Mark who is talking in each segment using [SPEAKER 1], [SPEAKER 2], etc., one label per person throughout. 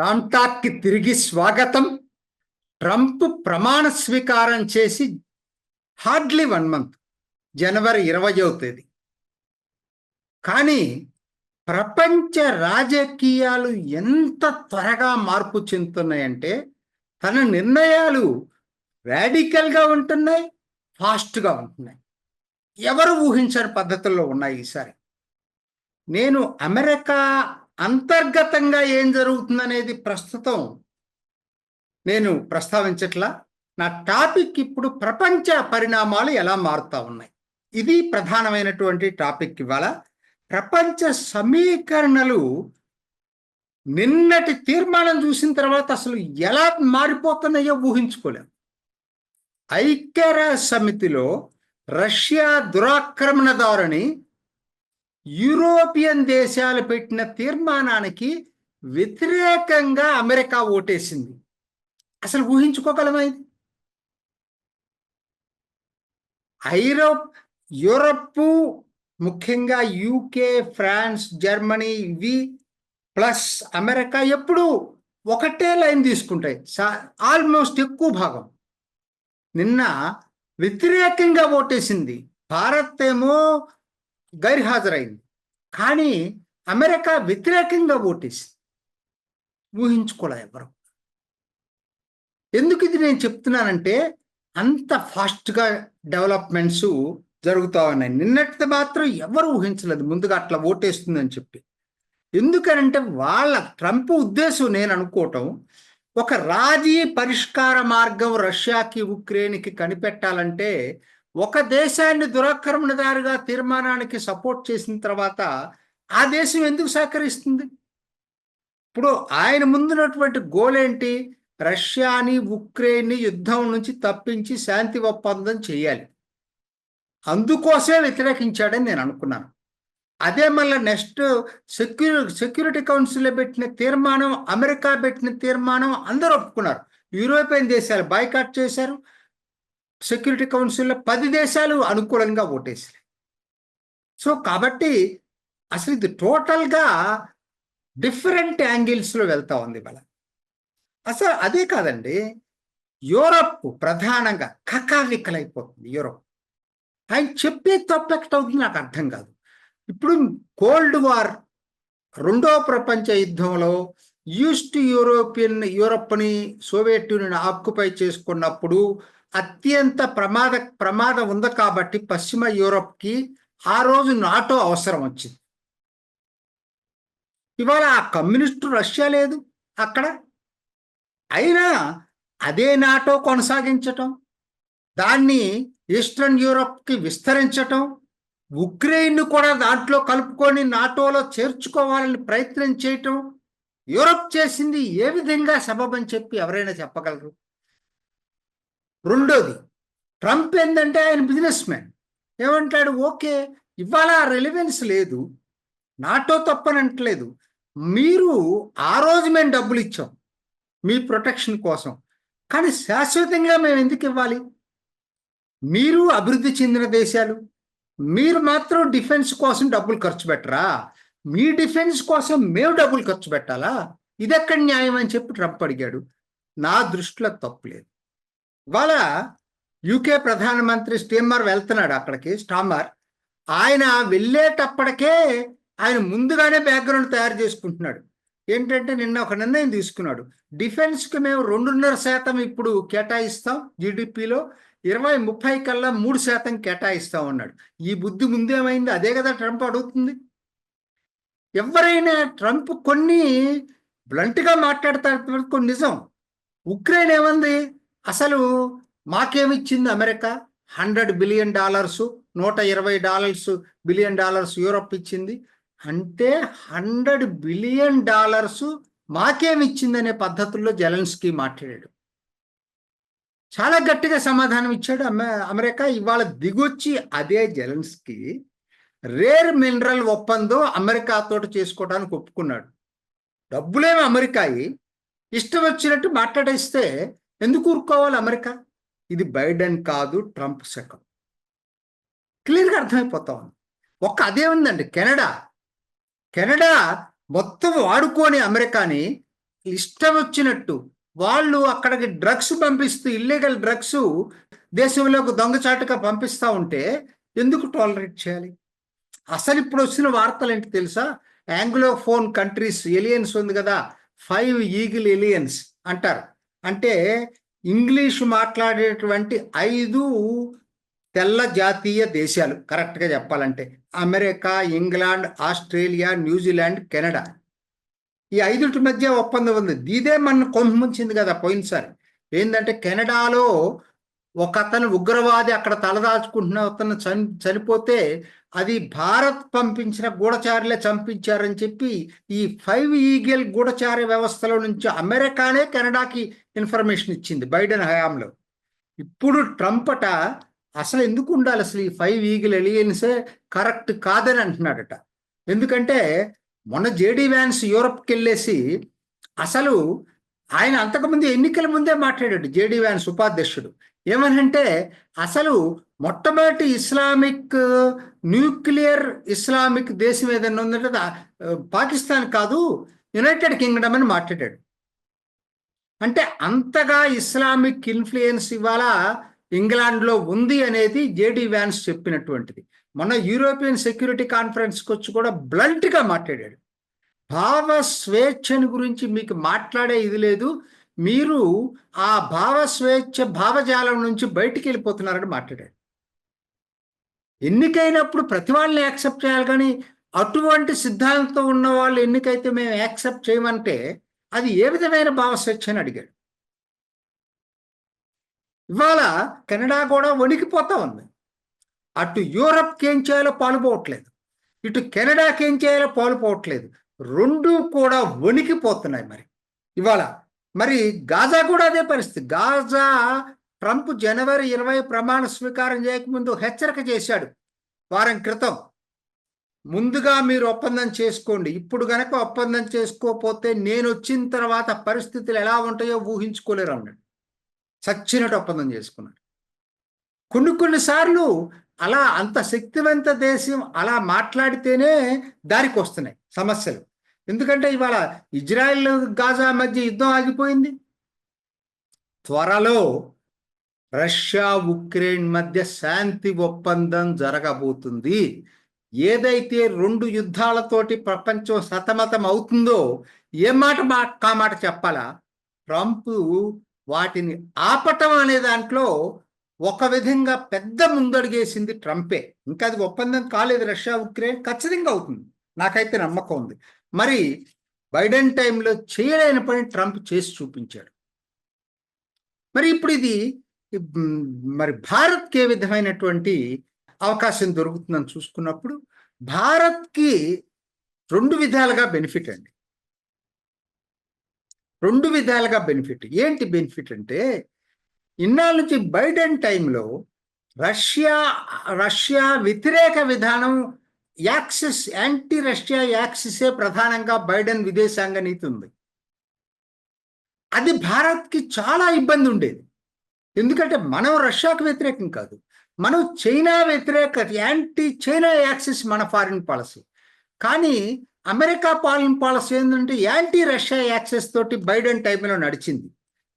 [SPEAKER 1] రామ్టాక్కి తిరిగి స్వాగతం. ట్రంప్ ప్రమాణ స్వీకారం చేసి హార్డ్లీ వన్ మంత్ జనవరి ఇరవయో తేదీ. కానీ ప్రపంచ రాజకీయాలు ఎంత త్వరగా మార్పు చెందుతున్నాయంటే తన నిర్ణయాలు రాడికల్గా ఉంటున్నాయి ఫాస్ట్గా ఉంటున్నాయి. ఎవరు ఊహించని పద్ధతుల్లో ఉన్నాయి ఈసారి? నేను అమెరికా అంతర్గతంగా ఏం జరుగుతుందనేది ప్రస్తుతం నేను ప్రస్తావించట్లా. నా టాపిక్ ఇప్పుడు ప్రపంచ పరిణామాలు ఎలా మారుతా ఉన్నాయి? ఇది ప్రధానమైనటువంటి టాపిక్ ఇవాళ. ప్రపంచ సమీకరణలు నిన్నటి తీర్మానం చూసిన తర్వాత అసలు ఎలా మారిపోతున్నాయో ఊహించుకోలేము ఐక్యరాజ్య సమితిలో రష్యా దురాక్రమణదారుని యూరోపియన్ దేశాలు పెట్టిన తీర్మానానికి వ్యతిరేకంగా అమెరికా ఓటేసింది. అసలు ఊహించుకోగలమా ఇది? ఐరోప్ యూరప్ ముఖ్యంగా యూకే ఫ్రాన్స్ జర్మనీ ఇవి ప్లస్ అమెరికా ఎప్పుడు ఒకటే లైన్ తీసుకుంటాయి. ఆల్మోస్ట్ ఎక్కువ భాగం. నిన్న వ్యతిరేకంగా ఓటేసింది. భారత్ ఏమో గైర్హాజరైంది. కానీ అమెరికా వ్యతిరేకంగా ఓటేసింది. ఊహించుకోలే ఎవరు ఎందుకు ఇది నేను చెప్తున్నానంటే అంత ఫాస్ట్గా డెవలప్మెంట్స్ జరుగుతూ ఉన్నాయి. నిన్నటిది మాత్రం ఎవరు ఊహించలేదు ముందుగా అట్లా ఓటేస్తుందని చెప్పి. ఎందుకనంటే వాళ్ళ ట్రంప్ ఉద్దేశం నేను అనుకోవటం ఒక రాజీ పరిష్కార మార్గం రష్యాకి ఉక్రెయిన్కి కనిపెట్టాలంటే ఒక దేశాన్ని దురాక్రమణదారుగా తీర్మానానికి సపోర్ట్ చేసిన తర్వాత ఆ దేశం ఎందుకు సహకరిస్తుంది? ఇప్పుడు ఆయన ముందున్నటువంటి గోల్ ఏంటి? రష్యాని ఉక్రెయిన్ని యుద్ధం నుంచి తప్పించి శాంతి ఒప్పందం చేయాలి. అందుకోసమే వ్యతిరేకించాడని నేను అనుకున్నాను. అదే మళ్ళీ నెక్స్ట్ సెక్యూరి సెక్యూరిటీ కౌన్సిల్లో పెట్టిన తీర్మానం అమెరికా పెట్టిన తీర్మానం అందరూ ఒప్పుకున్నారు. యూరోపియన్ దేశాలు బాయ్కాట్ చేశారు. సెక్యూరిటీ కౌన్సిల్లో పది దేశాలు అనుకూలంగా ఓటేసినాయి. సో కాబట్టి అసలు ఇది టోటల్గా డిఫరెంట్ యాంగిల్స్లో వెళ్తా ఉంది ఇవాళ. అసలు అదే కాదండి యూరప్ ప్రధానంగా కకావికలైపోతుంది యూరప్. ఆయన చెప్పే తప్పెక్ట్ అవుతుంది నాకు అర్థం కాదు. ఇప్పుడు కోల్డ్ వార్ రెండో ప్రపంచ యుద్ధంలో ఈస్ట్ యూరోపియన్ యూరప్ని సోవియట్ యూనియన్ ఆక్యుపై చేసుకున్నప్పుడు అత్యంత ప్రమాద ప్రమాదం ఉంది కాబట్టి పశ్చిమ యూరప్కి ఆ రోజు నాటో అవసరం వచ్చింది. ఇవాళ ఆ కమ్యూనిస్టు రష్యా లేదు అక్కడ. అయినా అదే నాటో కొనసాగించటం దాన్ని ఈస్టర్న్ యూరప్కి విస్తరించటం ఉక్రెయిన్ను కూడా దాంట్లో కలుపుకొని నాటోలో చేర్చుకోవాలని ప్రయత్నం చేయటం యూరప్ చేసింది ఏ విధంగా సబబని చెప్పి ఎవరైనా చెప్పగలరు? రెండోది ట్రంప్ ఏంటంటే ఆయన బిజినెస్ మ్యాన్ ఏమంటాడు? ఓకే ఇవాళ రెలివెన్స్ లేదు నాటో తప్పనంటలేదు మీరు ఆ రోజు మేము డబ్బులు ఇచ్చాం మీ ప్రొటెక్షన్ కోసం. కానీ శాశ్వతంగా మేము ఎందుకు ఇవ్వాలి? మీరు అభివృద్ధి చెందిన దేశాలు మీరు మాత్రం డిఫెన్స్ కోసం డబ్బులు ఖర్చు పెట్టరా? మీ డిఫెన్స్ కోసం మేము డబ్బులు ఖర్చు పెట్టాలా? ఇదెక్కడ న్యాయం అని చెప్పి ట్రంప్ అడిగాడు. నా దృష్టిలో తప్పులేదు ఇవాళ యూకే ప్రధానమంత్రి స్టీమర్ వెళ్తున్నాడు అక్కడికి స్టామర్ ఆయన వెళ్ళేటప్పటికే ఆయన ముందుగానే బ్యాక్గ్రౌండ్ తయారు చేసుకుంటున్నాడు. ఏంటంటే నిన్న ఒక నిర్ణయం తీసుకున్నాడు. డిఫెన్స్కి మేము రెండున్నర శాతం ఇప్పుడు కేటాయిస్తాం జీడిపిలో ఇరవై ముప్పై కల్లా మూడు శాతం కేటాయిస్తాం అన్నాడు. ఈ బుద్ధి ముందేమైంది? అదే కదా ట్రంప్ అడుగుతుంది. ఎవరైనా ట్రంప్ కొన్ని బ్లంట్గా మాట్లాడతారు కొన్ని నిజం. ఉక్రెయిన్ ఏమంది? అసలు మాకేమిచ్చింది అమెరికా? హండ్రెడ్ బిలియన్ డాలర్స్ నూట ఇరవై డాలర్స్ బిలియన్ డాలర్స్ యూరప్ ఇచ్చింది. అంటే హండ్రెడ్ బిలియన్ డాలర్స్ మాకేమిచ్చిందనే పద్ధతుల్లో జెలెన్స్కీ మాట్లాడాడు. చాలా గట్టిగా సమాధానం ఇచ్చాడు అమెరికా. ఇవాళ దిగొచ్చి అదే జెలెన్స్కి రేర్ మినరల్ ఒప్పందం అమెరికాతో చేసుకోవడానికి ఒప్పుకున్నాడు. డబ్బులేమి అమెరికాయి. ఇష్టం వచ్చినట్టు మాట్లాడేస్తే ఎందుకు ఊరుకోవాలి అమెరికా? ఇది బైడెన్ కాదు ట్రంప్ శకం. క్లియర్గా అర్థమైపోతా ఉంది. ఒక్క అదే ఉందండి కెనడా. కెనడా మొత్తం వాడుకొని అమెరికాని ఇష్టం వచ్చినట్టు వాళ్ళు అక్కడికి డ్రగ్స్ పంపిస్తూ ఇల్లీగల్ డ్రగ్స్ దేశంలోకి దొంగచాటుగా పంపిస్తూ ఉంటే ఎందుకు టాలరేట్ చేయాలి? అసలు ఇప్పుడు వచ్చిన వార్తలు ఏంటి తెలుసా? ఫోన్ కంట్రీస్ ఎలియన్స్ ఉంది కదా ఫైవ్ ఈగిల్ ఎలియన్స్ అంటారు. అంటే ఇంగ్లీష్ మాట్లాడేటువంటి ఐదు తెల్ల జాతీయ దేశాలు కరెక్ట్గా చెప్పాలంటే America England Australia New Zealand Canada. ఈ ఐదుటి మధ్య ఒప్పందం ఉంది. ఇదే మన కొంపించింది కదా పోయినసారి. ఏంటంటే కెనడాలో ఒక అతను ఉగ్రవాది అక్కడ తలదాచుకుంటున్న అతను చని చనిపోతే అది భారత్ పంపించిన గూఢచారులే చంపించారని చెప్పి ఈ ఫైవ్ ఈగల్ గూఢచార వ్యవస్థలో నుంచి అమెరికానే కెనడాకి ఇన్ఫర్మేషన్ ఇచ్చింది బైడెన్ హయాంలో. ఇప్పుడు ట్రంప్ అట అసలు ఎందుకు ఉండాలి అసలు ఈ ఫైవ్ ఈగిల్ ఎలియన్సే కరెక్ట్ కాదని అంటున్నాడట. ఎందుకంటే మొన్న జేడీ వ్యాన్స్ యూరప్కి వెళ్ళేసి అసలు ఆయన అంతకుముందు ఎన్నికల ముందే మాట్లాడాడు జేడీ వ్యాన్స్ ఉపాధ్యక్షుడు. ఏమనంటే అసలు మొట్టమొదటి ఇస్లామిక్ న్యూక్లియర్ ఇస్లామిక్ దేశం ఏదైనా ఉందంటే పాకిస్తాన్ కాదు యునైటెడ్ కింగ్డమ్ అని మాట్లాడాడు. అంటే అంతగా ఇస్లామిక్ ఇన్ఫ్లుయెన్స్ ఇవాళ ఇంగ్లాండ్లో ఉంది అనేది జేడి వ్యాన్స్ చెప్పినటువంటిది. మొన్న యూరోపియన్ సెక్యూరిటీ కాన్ఫరెన్స్కి వచ్చి కూడా బ్లంట్గా మాట్లాడాడు. భావ స్వేచ్ఛని గురించి మీకు మాట్లాడే ఇది లేదు మీరు ఆ భావ స్వేచ్ఛ భావజాలం నుంచి బయటికి వెళ్ళిపోతున్నారని మాట్లాడాడు. ఎన్నికైనప్పుడు ప్రతి వాళ్ళని యాక్సెప్ట్ చేయాలి కానీ అటువంటి సిద్ధాంతం ఉన్న వాళ్ళు ఎన్నికైతే మేము యాక్సెప్ట్ చేయమంటే అది ఏ విధమైన భావ స్వేచ్ఛ అని అడిగాడు. ఇవాళ కెనడా కూడా వణికిపోతా ఉంది. అటు యూరప్కి ఏం చేయాలో పాలుపోవట్లేదు. ఇటు కెనడాకి ఏం చేయాలో పాలుపోవట్లేదు. రెండు కూడా వణికిపోతున్నాయి మరి. ఇవాళ మరి గాజా కూడా అదే పరిస్థితి. గాజా ట్రంప్ జనవరి ఇరవై ప్రమాణ స్వీకారం చేయకముందు హెచ్చరిక చేశాడు వారం క్రితం. ముందుగా మీరు ఒప్పందం చేసుకోండి. ఇప్పుడు గనక ఒప్పందం చేసుకోకపోతే నేను వచ్చిన తర్వాత పరిస్థితులు ఎలా ఉంటాయో ఊహించుకోలేరు అన్నాడు. చచ్చినట్టు ఒప్పందం చేసుకున్నాడు. కొన్ని కొన్నిసార్లు అలా అంత శక్తివంత దేశం అలా మాట్లాడితేనే దారికి వస్తున్నాయి సమస్యలు. ఎందుకంటే ఇవాళ ఇజ్రాయెల్ గాజా మధ్య యుద్ధం ఆగిపోయింది. త్వరలో రష్యా ఉక్రెయిన్ మధ్య శాంతి ఒప్పందం జరగబోతుంది. ఏదైతే రెండు యుద్ధాలతోటి ప్రపంచం సతమతం అవుతుందో ఏ మాట మా మాట చెప్పాలా? ట్రంప్ వాటిని ఆపటం అనే దాంట్లో ఒక విధంగా పెద్ద ముందడుగేసింది ట్రంపే. ఇంకా అది ఒప్పందం కాలేదు రష్యా ఉక్రెయిన్ ఖచ్చితంగా అవుతుంది. నాకైతే నమ్మకం ఉంది. మరి బైడెన్ టైంలో చేయలేని పని ట్రంప్ చేసి చూపించాడు. మరి ఇప్పుడు ఇది మరి భారత్కి ఏ విధమైనటువంటి అవకాశం దొరుకుతుందని చూసుకున్నప్పుడు భారత్కి రెండు విధాలుగా బెనిఫిట్ అండి. రెండు విధాలుగా బెనిఫిట్. ఏంటి బెనిఫిట్ అంటే ఇన్నాళ్ళ నుంచి బైడెన్ టైంలో రష్యా రష్యా వ్యతిరేక విధానం యాక్సిస్ యాంటీ రష్యా యాక్సిసే ప్రధానంగా బైడెన్ విదేశాంగ నీతి ఉంది అది భారత్కి చాలా ఇబ్బంది ఉండేది. ఎందుకంటే మనం రష్యాకు వ్యతిరేకం కాదు. మనం చైనా వ్యతిరేక యాంటీ చైనా యాక్సిస్ మన ఫారిన్ పాలసీ కానీ అమెరికా ఫారిన్ పాలసీ ఏంటంటే యాంటీ రష్యా యాక్సెస్ తోటి బైడెన్ టైంలో నడిచింది.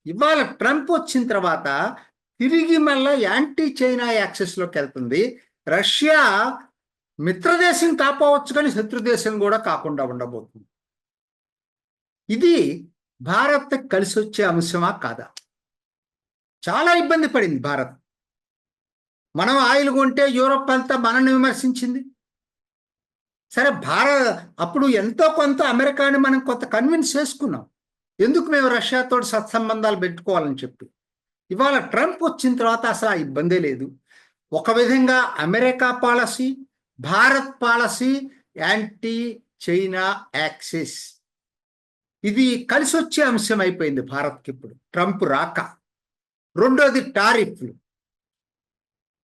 [SPEAKER 1] ఇవాళ ట్రంప్ వచ్చిన తర్వాత తిరిగి మళ్ళీ యాంటీ చైనా యాక్సెస్లోకి వెళ్తుంది. రష్యా మిత్రదేశం కాపోవచ్చు కానీ శత్రుదేశం కూడా కాకుండా ఉండబోతుంది. ఇది భారత్ కలిసి వచ్చే అంశమా కాదా? చాలా ఇబ్బంది పడింది భారత్. మనం ఆయిల్ కొంటే యూరోప్ అంతా మనల్ని విమర్శించింది. సరే భారత్ అప్పుడు ఎంతో కొంత అమెరికాని మనం కొంత కన్విన్స్ చేసుకున్నాం. ఎందుకు మేము రష్యాతో సత్సంబంధాలు పెట్టుకోవాలని చెప్పి. ఇవాళ ట్రంప్ వచ్చిన తర్వాత అసలు ఆ ఇబ్బందే లేదు. ఒక విధంగా America policy Bharat policy anti China axis. ఇది కలిసి వచ్చే అంశం అయిపోయింది భారత్కి ఇప్పుడు. ట్రంప్ రాక. రెండోది టారిఫ్లు.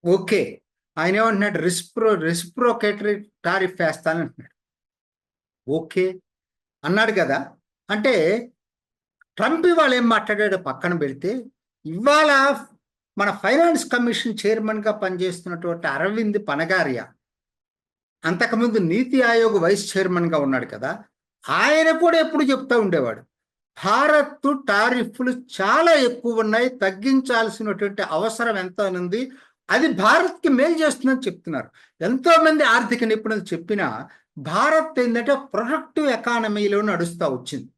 [SPEAKER 1] ఓకే. ఆయన ఏమంటున్నాడు? రిస్ప్రో రిస్ప్రోకేటరీ టారిఫ్ వేస్తానంటున్నాడు ఓకే. అన్నాడు కదా. అంటే ట్రంప్ ఇవాళ ఏం మాట్లాడాడో పక్కన పెడితే ఇవాళ మన ఫైనాన్స్ కమిషన్ చైర్మన్గా పనిచేస్తున్నటువంటి అరవింద్ పనగారియా అంతకుముందు నీతి ఆయోగ్ వైస్ చైర్మన్గా ఉన్నాడు కదా ఆయన కూడా ఎప్పుడు చెప్తూ ఉండేవాడు భారత్ టారిఫ్లు చాలా ఎక్కువ ఉన్నాయి తగ్గించాల్సినటువంటి అవసరం ఎంత ఉంది అది భారత్కి మేలు చేస్తుందని చెప్తున్నారు. ఎంతోమంది ఆర్థిక నిపుణులు చెప్పినా భారత్ ఏంటంటే ప్రొడక్టివ్ ఎకానమీలో నడుస్తూ వచ్చింది.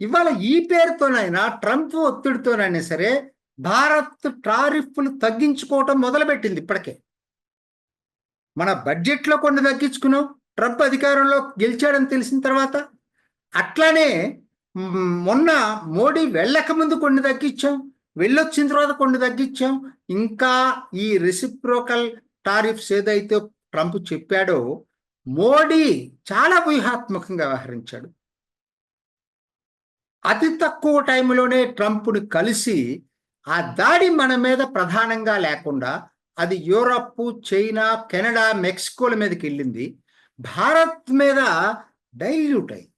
[SPEAKER 1] ఇవాళ ఈ పేరుతోనైనా ట్రంప్ ఒత్తిడితోనైనా సరే భారత్ టారిఫ్లు తగ్గించుకోవటం మొదలుపెట్టింది ఇప్పటికే. మన బడ్జెట్లో కొన్ని తగ్గించుకున్నాం ట్రంప్ అధికారంలో గెలిచాడని తెలిసిన తర్వాత? అట్లానే మొన్న మోడీ వెళ్ళక ముందు కొన్ని తగ్గించాం వెళ్ళొచ్చిన తర్వాత కొన్ని తగ్గించాం ఇంకా ఈ రెసిప్రోకల్ టారిఫ్స్ ఏదైతే ట్రంప్ చెప్పాడో మోడీ చాలా వ్యూహాత్మకంగా వ్యవహరించాడు. అతి తక్కువ టైంలోనే ట్రంప్ను కలిసి ఆ దాడి మన మీద ప్రధానంగా లేకుండా అది యూరప్ చైనా కెనడా మెక్సికోల మీదకి వెళ్ళింది. భారత్ మీద డైల్యూట్ అయింది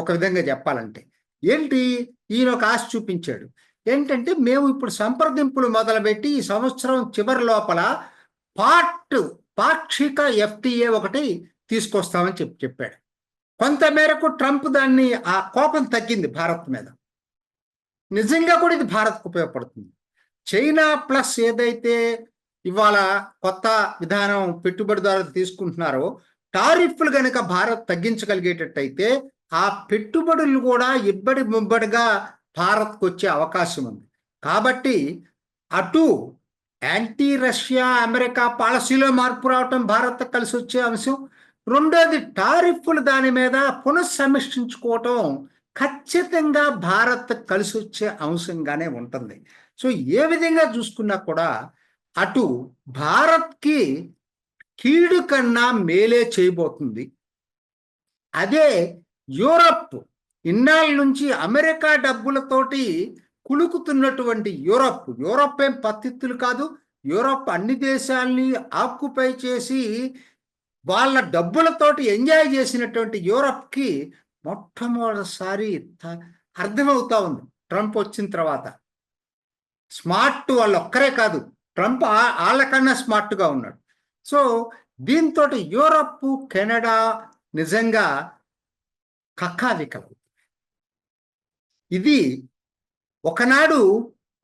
[SPEAKER 1] ఒక విధంగా చెప్పాలంటే ఏంటి? ఈయన ఒక ఆశ చూపించాడు. ఏంటంటే మేము ఇప్పుడు సంప్రదింపులు మొదలుపెట్టి ఈ సంవత్సరం చివరి లోపల పార్ట్ పాక్షిక ఎఫ్టీఏ ఒకటి తీసుకొస్తామని చెప్పి చెప్పాడు. కొంత మేరకు ట్రంప్ దాన్ని ఆ కోపం తగ్గింది భారత్ మీద. నిజంగా కూడా ఇది భారత్కు ఉపయోగపడుతుంది. చైనా ప్లస్ ఏదైతే ఇవాళ కొత్త విధానం పెట్టుబడిదారులు తీసుకుంటున్నారో టారిఫ్లు కనుక భారత్ తగ్గించగలిగేటట్టయితే ఆ పెట్టుబడులు కూడా ఇబ్బడి ముబ్బడిగా భారత్కు వచ్చే అవకాశం ఉంది. కాబట్టి అటు యాంటీ రష్యా అమెరికా పాలసీలో మార్పు రావటం భారత్ కలిసి వచ్చే అంశం. రెండోది టారిఫ్లు దాని మీద పునఃసమీక్షించుకోవటం ఖచ్చితంగా భారత్ కలిసి వచ్చే అంశంగానే ఉంటుంది. సో ఏ విధంగా చూసుకున్నా కూడా అటు భారత్కి కీడు కన్నా మేలే చేయబోతుంది. అదే యూరప్ ఇన్నాళ్ళ నుంచి అమెరికా డబ్బులతోటి కులుకుతున్నటువంటి యూరప్. యూరప్ ఏం పత్తిత్తులు కాదు. యూరప్ అన్ని దేశాల్ని ఆక్యుపై చేసి వాళ్ళ డబ్బులతోటి ఎంజాయ్ చేసినటువంటి యూరప్కి మొట్టమొదటిసారి త- అర్థమవుతా ఉంది. ట్రంప్ వచ్చిన తర్వాత. స్మార్ట్ వాళ్ళు ఒక్కరే కాదు. ట్రంప్ వాళ్ళకన్నా స్మార్ట్గా ఉన్నాడు. సో దీంతో యూరప్ కెనడా నిజంగా కక్కావికలు ఇది ఒకనాడు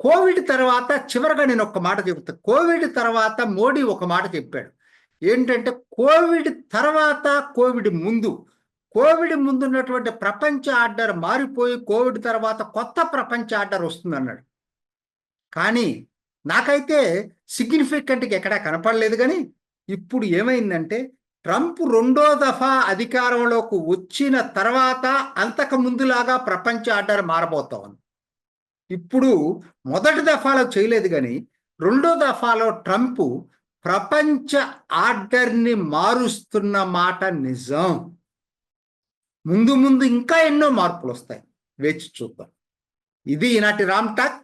[SPEAKER 1] కోవిడ్ తర్వాత చివరిగా నేను ఒక మాట చెబుతా. కోవిడ్ తర్వాత మోడీ ఒక మాట చెప్పాడు. ఏంటంటే కోవిడ్ తర్వాత కోవిడ్ ముందు. కోవిడ్ ముందు ఉన్నటువంటి ప్రపంచ ఆర్డర్ మారిపోయి కోవిడ్ తర్వాత కొత్త ప్రపంచ ఆర్డర్ వస్తుంది అన్నాడు కానీ నాకైతే సిగ్నిఫికెంట్గా ఎక్కడా కనపడలేదు కానీ ఇప్పుడు ఏమైందంటే ట్రంప్ రెండో దఫా అధికారంలోకి వచ్చిన తర్వాత అంతకు ముందులాగా ప్రపంచ ఆర్డర్ మారబోతా ఉంది. ఇప్పుడు మొదటి దఫాలో చేయలేదు కానీ రెండో దఫాలో ట్రంప్ ప్రపంచ ఆర్డర్ని మారుస్తున్న మాట నిజం. ముందు ముందు ఇంకా ఎన్నో మార్పులు వస్తాయి. వేచి చూద్దాం. ఇది ఈనాటి రామ్ టాక్.